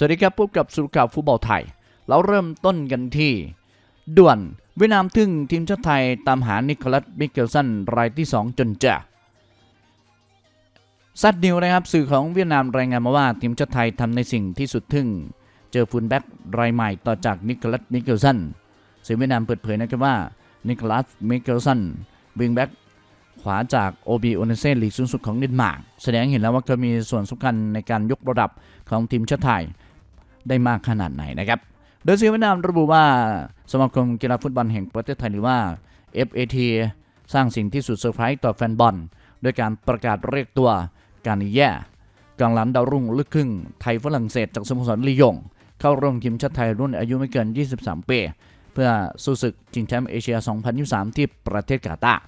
สวัสดีครับพบกับสุข่าวฟุตบอลไทย เราเริ่มต้นกันที่ ด่วนเวียดนามทึ่งทีมชาติไทยตามหานิโคลัสมิเกลสันรายที่ 2 จนจะซัดนิวนะครับสื่อของเวียดนามรายงานมาว่าทีมชาติไทยทำในสิ่งที่สุดทึ่ง เจอฟูลแบ็กรายใหม่ต่อจากนิโคลัสมิเกลสันสื่อเวียดนามเปิดเผยนะครับว่านิโคลัสมิเกลสันวิงแบ็กขวาจากโอบีโอเนเซ่ลีกสูงสุดของเดนมาร์กแสดงเห็นแล้วว่าเขามีส่วนสำคัญในการยกระดับของทีมชาติไทย ได้มากขนาดไหนนะครับ โดยสื่อเวียดนามระบุว่าสมาคมกีฬาฟุตบอลแห่งประเทศไทยหรือว่า FAT สร้างสิ่งที่สุดเซอร์ไพรส์ต่อแฟนบอลด้วยการประกาศเรียกตัวการนิแย่กองหลังดาวรุ่งลึกครึ่งไทยฝรั่งเศสจากสโมสรลียง เข้าร่วมทีมชาติไทยรุ่นอายุไม่เกิน 23 ปี เพื่อสู้ศึกชิงแชมป์เอเชีย 2023 ที่ประเทศกาตาร์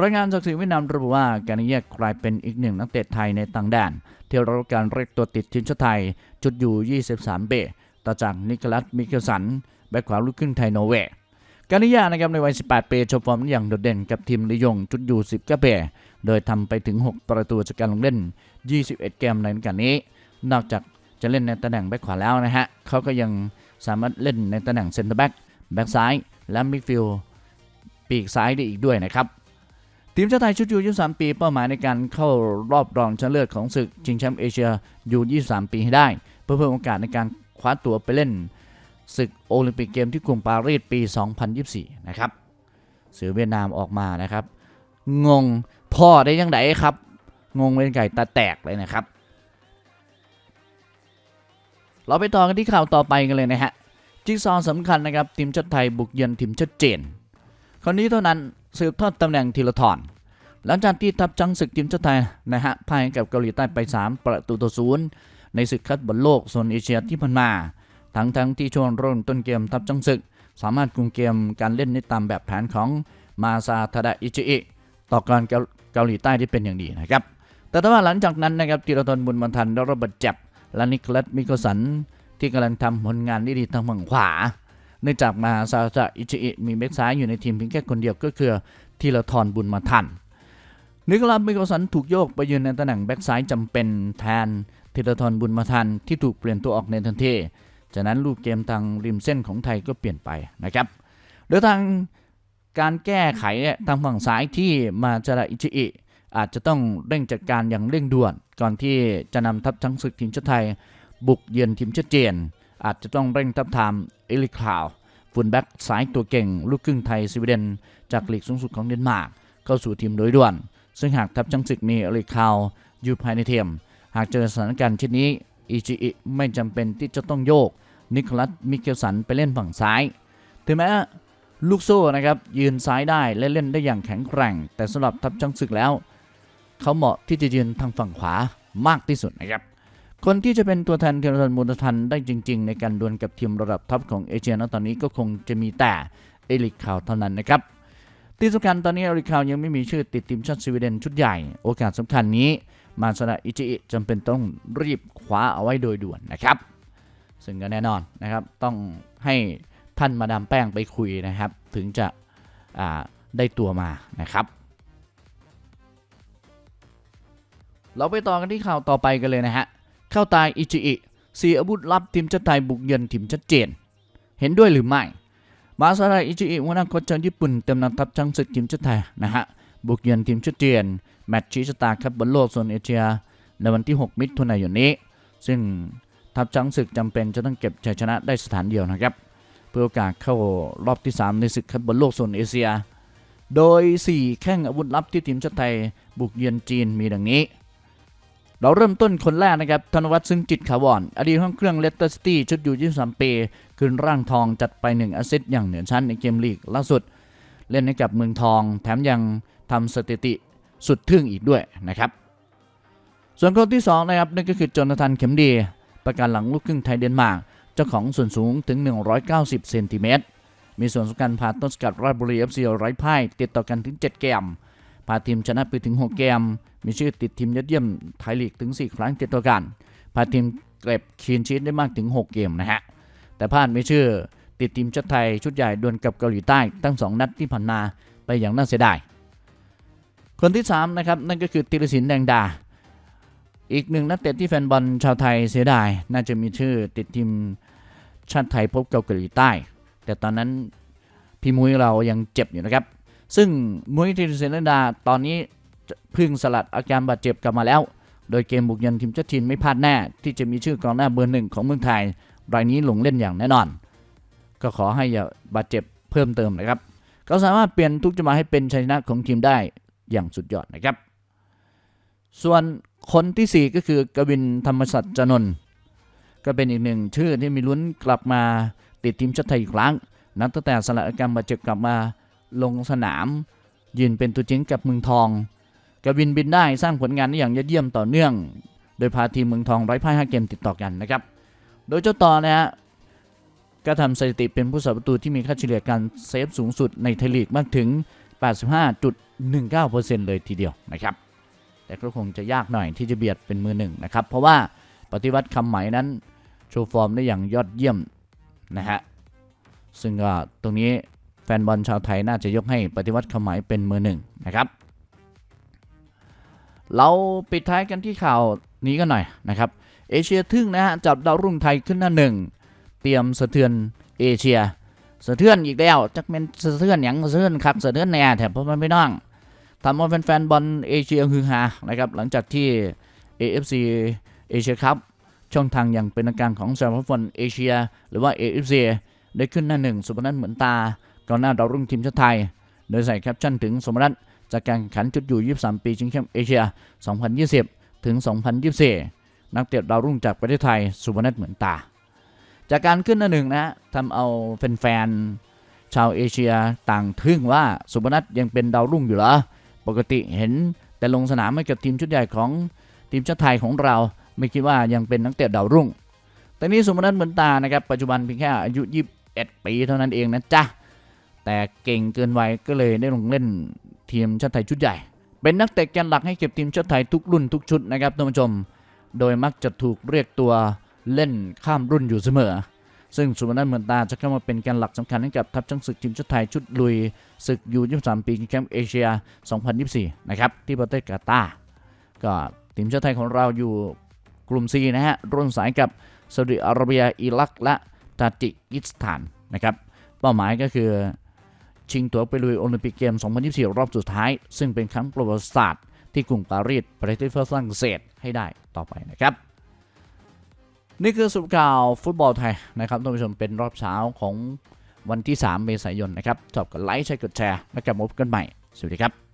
รายงานจากสื่อเวียดนามระบุว่าการนิแยกกลายเป็นอีกหนึ่งนักเตะไทยในต่างแดนที่รับการเรียกตัวติดทีมชาติไทย จุดอยู่ 23 เบต่อจากนิโคลัสมิเกลสัน แบ็คขวาลูกครึ่งไทยนอร์เวย์การนิยานะครับในวัย 18 ปีโชว์ฟอร์มอย่างโดดเด่นกับทีมลิยงจุดอยู่ 10กเบโดยทำไปถึง 6 ประตูจากการลงเล่น 21 เกมในฤดูกาลนี้ นอกจากจะเล่นในตำแหน่งแบ็คขวาแล้วนะฮะเขาก็ยังสามารถเล่นในตำแหน่งเซนเตอร์แบ็กแบ็กซ้าย และมิดฟิลด์ปีกซ้ายได้อีกด้วยนะครับ ทีมชาติไทยชุดยู23 ปีเป้าหมายในการเข้ารอบรองชนะเลิศของศึกชิงแชมป์เอเชียยู23 ปีให้ได้ เพื่อเพิ่มโอกาสในการคว้าตั๋วไปเล่นศึกโอลิมปิกเกมที่กรุงปารีสปี 2024 นะครับเสือเวียดนามออกมานะครับ งงพ่อได้ยังไงครับ งงเป็นไก่ตาแตกเลยนะครับ เราไปต่อกันที่ข่าวต่อไปกันเลยนะฮะจิ๊กซอว์สำคัญนะครับทีมชาติไทยบุกเยือนทีมชาติจีน คนนี้เท่านั้นสืบทอดตำแหน่งทีละทอนหลังจากที่ทัพจังศึกทีมชาติไทยนะฮะพ่ายกับเกาหลีใต้ไป 3 ประตูต่อศูนย์ในศึกคัดบอลโลกโซนเอเชียที่ผ่านมา ทั้งทั้งที่ช่วงเริ่มต้นเกมทัพจังศึก สามารถคุมเกมการเล่นได้ตามแบบแผนของมาซาทาดะอิจิอิต่อการเกาหลีใต้ได้เป็นอย่างดีนะครับ แต่ถ้าว่าหลังจากนั้นนะครับธีรทนบุญมันทันได้รับบาดเจ็บและนิคลัสมิโกสันที่กำลังทำผลงานได้ดีทางฝั่งขวา นื่องจากมาซาทาอิจิอิมีแบ็กซ้ายอยู่ในทีมเพียงแค่คนเดียวก็คือธีรทรบุญมาทันนิโคลัสมิโกสันถูกโยกไปยืนในตำแหน่งแบ็กซ้ายจำเป็นแทนธีรทรบุญมาทันที่ถูกเปลี่ยนตัวออกในทันทีจากนั้นรูปเกมทางริมเส้นของไทยก็เปลี่ยนไปนะครับโดยทางการแก้ไขทางฝั่งซ้ายที่มาจาระอิจิอิอาจจะต้องเร่งจัดการอย่างเร่งด่วน ก่อนที่จะนำทัพทั้งศึกทีมชาติไทย บุกเยือนทีมชาติจีน อาจจะต้องเร่งทับทามเอลิคลาวฟุนแบ็กซ้ายตัวเก่ง ลูกครึ่งไทยสวีเดน จากลีกสูงสุดของเดนมาร์กเข้าสู่ทีมโดยด่วน ซึ่งหากทัพจังศึกมีเอลิคลาวอยู่ภายในทีมหากเจอสถานการณ์เช่นนี้อิจิอิไม่จำเป็นที่จะต้องโยกนิโคลัสมิเกลสันไปเล่นฝั่งซ้าย ถึงแม้ลูกโซ่นะครับยืนซ้ายได้และเล่นได้อย่างแข็งแกร่ง แต่สำหรับทัพจังศึกแล้ว เขาเหมาะที่จะยืนทางฝั่งขวามากที่สุดนะครับ คนที่จะเป็นตัวแทนเทนรันมูลทันได้จริง ๆ ในการดวลกับทีมระดับท็อปของเอเชียณตอนนี้ก็คงจะมีแต่เอลิกคาวเท่านั้นนะครับที่สำคัญตอนนี้เอริคาวยังไม่มีชื่อติดทีมชาติสวีเดนชุดใหญ่ โอกาสสำคัญนี้ มาซาดะอิจิจำเป็นต้องรีบคว้าเอาไว้โดยด่วนนะครับ ซึ่งก็แน่นอนนะครับ ต้องให้ท่านมาดามแป้งไปคุยนะครับ ถึงจะได้ตัวมานะครับ เราไปต่อกันที่ข่าวต่อไปกันเลยนะฮะ เข้าตายอิจิอิสีอาวุธลับทีมชาติไทยบุกเยือนทีมชัดเจน เห็นด้วยหรือไม่ มาซาดะอิจิอิหัวหน้าโค้ชชาวญี่ปุ่นเต็มนำทัพช้างศึกทีมชาติไทยนะฮะบุกเยือนทีมชัดเจน แมตช์ชี้ชะตาครับบอลโลกโซนเอเชีย ในวันที่ 6 มิถุนายนนี้ ซึ่งทัพช้างศึกจำเป็นจะต้องเก็บชัยชนะได้สถานเดียวนะครับ เพื่อโอกาสเข้ารอบที่ 3 ในศึกคัดบอลโลกโซนเอเชีย โดย 4 แข้งอาวุธลับที่ทีมชาติไทยบุกเยือนจีนมีดังนี้ เราเริ่มต้นคนแรกนะครับ ธนวัฒน์ซึ่งจิตขาวอน อดีตห้องเครื่องเลสเตอร์ซิตี้ชุดอยู่ 23 ปีคืนร่างทองจัดไป1แอสซิสต์อย่างเหนือชั้นในเกมลีกล่าสุด เล่นให้กับเมืองทอง แถมยังทำสถิติสุดทึ่งอีกด้วยนะครับ ส่วนคนที่2นะครับนั่นก็คือโจนาธานเข็มดี ประกันหลังลูกครึ่งไทยเดนมาร์กเจ้าของส่วนสูงถึง 190 เซนติเมตรมีส่วนสำคัญพาต้นสกัดราชบุรีเอฟซีไร้พ่ายติดต่อกันถึง 7 เกม พาทีมชนะไปถึง 6 เกม มีชื่อติดทีมยอดเยี่ยมไทยลีกถึง 4 ครั้งติดต่อกัน พาทีมเก็บคีนชีตได้มากถึง 6 เกมนะฮะ แต่พลาดไม่ชื่อติดทีมชาติไทยชุดใหญ่ดวลกับเกาหลีใต้ทั้ง 2 นัดที่ผ่านมาไปอย่างน่าเสียดาย คนที่3นะครับนั่นก็คือธีรศิลป์แดงดา อีกหนึ่งนักเตะที่แฟนบอลชาวไทยเสียดาย น่าจะมีชื่อติดทีมชาติไทยพบกับเกาหลีใต้ แต่ตอนนั้นพี่มุ้ยเรายังเจ็บอยู่นะครับ ซึ่งมุ้ยธีรศิลป์ดาตอนนี้พึ่งสลัดอาการบาดเจ็บกลับมาแล้ว โดยเกมบุกยือนทีมชาติจีนไม่พลาดแน่ ที่จะมีชื่อกองหน้าเบอร์หนึ่งของเมืองไทย รายนี้ลงเล่นอย่างแน่นอน ก็ขอให้อย่าบาดเจ็บเพิ่มเติมนะครับเขาสามารถเปลี่ยนทุกจังหวะให้เป็นชัยชนะของทีมได้อย่างสุดยอดนะครับ ส่วนคนทีสี่4 ก็คือกวินธรรมศักดิ์จนนท์ก็เป็นอีกหนึ่งชื่อที่มีลุ้นกลับมาติดทีมชาติไทยอีกครั้ง นับตั้งแต่สละอาการบาดเจ็บกลับมา ลงสนาม ยืนเป็นตัวจริงกับเมืองทอง กวินบินได้สร้างผลงานได้อย่างยอดเยี่ยมต่อเนื่อง โดยพาทีมเมืองทองไร้พ่ายห้าเกมติดต่อกันนะครับ โดยเจ้าต่อนะฮะก็ทำสถิติเป็นผู้สาประตูที่มีค่าเฉลี่ยการเซฟสูงสุดในไทยลีกมากถึง 85.19%เลยทีเดียวนะครับ แต่ก็คงจะยากหน่อยที่จะเบียดเป็นมือหนึ่งนะครับ เพราะว่าปฏิวัติคำไหมนั้นโชว์ฟอร์มได้อย่างยอดเยี่ยมนะฮะ ซึ่งก็ตรงนี้ แฟนบอลชาวไทยน่าจะยกให้ปฏิวัติคำไหมเป็นมือหนึ่งนะครับเราปิดท้ายกันที่ข่าวนี้กันหน่อยนะครับ เอเชียทึ่งนะฮะจับดาวรุ่งไทยขึ้นหน้าหนึ่งเตรียมสะเทือนเอเชีย สะเทือนอีกแล้วจักเป็นสะเทือนหยังสะเทือนคักสะเทือนแหน่แถบเพราะมันไม่น้องทำเอาแฟนๆบอลเอเชียฮือฮานะครับหลังจากที่ AFC เอเชียครับช่องทางอย่างเป็นทางการของสหพันธ์ฟุตบอลเอเชีย หรือว่า AFC ได้ขึ้นหน้าหนึ่งสุพนัทเหมือนตา กองหน้าดาวรุ่งทีมชาติไทย โดยใส่แคปชั่นถึงสมรัตจากการแข่งขันจุดอยู่ 23 ปีชิงแชมป์เอเชีย 2020 ถึง 2024 นักเตะดาวรุ่งจากประเทศไทย สุพนัทเหมือนตา จากการขึ้นหน้าหนึ่งนะทำเอาแฟนๆชาวเอเชียต่างทึ่งว่าสุพนัทยังเป็นดาวรุ่งอยู่เหรอ ปกติเห็นแต่ลงสนามให้กับทีมชุดใหญ่ของทีมชาติไทยของเรา ไม่คิดว่ายังเป็นนักเตะดาวรุ่ง แต่นี้สุพนัทเหมือนตานะครับปัจจุบันเพียงแค่อายุ 21 ปีเท่านั้นเองนะจ๊ะ แต่เก่งเกินวัยก็เลยได้ลงเล่นทีมชาติไทยชุดใหญ่ เป็นนักเตะแกนหลักให้เก็บทีมชาติไทยทุกรุ่นทุกชุดนะครับท่านผู้ชม โดยมักจะถูกเรียกตัวเล่นข้ามรุ่นอยู่เสมอ ซึ่งสุวรรณเหมือนตาจะเข้ามาเป็นแกนหลักสำคัญให้กับทัพช้างศึกทีมชาติไทยชุดลุยศึกยู23ปีชิงแชมป์เอเชีย 2024 นะครับที่ประเทศกาตาร์ก็ทีมชาติไทยของเราอยู่กลุ่ม C นะฮะร่วมสายกับซาอุดิอาระเบียอิรักและตาจิกิสถานนะครับเป้าหมายก็คือ ชิงตั๋วไปลุยโอลิมปิกเกม 2024 รอบสุดท้าย ซึ่งเป็นครั้งประวัติศาสตร์ที่กรุงปารีสประเทศฝรั่งเศสให้ได้ต่อไปนะครับ นี่คือสุข่าวฟุตบอลไทยนะครับท่านผู้ชมเป็นรอบเช้าของวันที่ 3 เมษายนนะครับชอบกดไลค์ใช้กดแชร์ แล้วกลับมาพบกันใหม่ สวัสดีครับ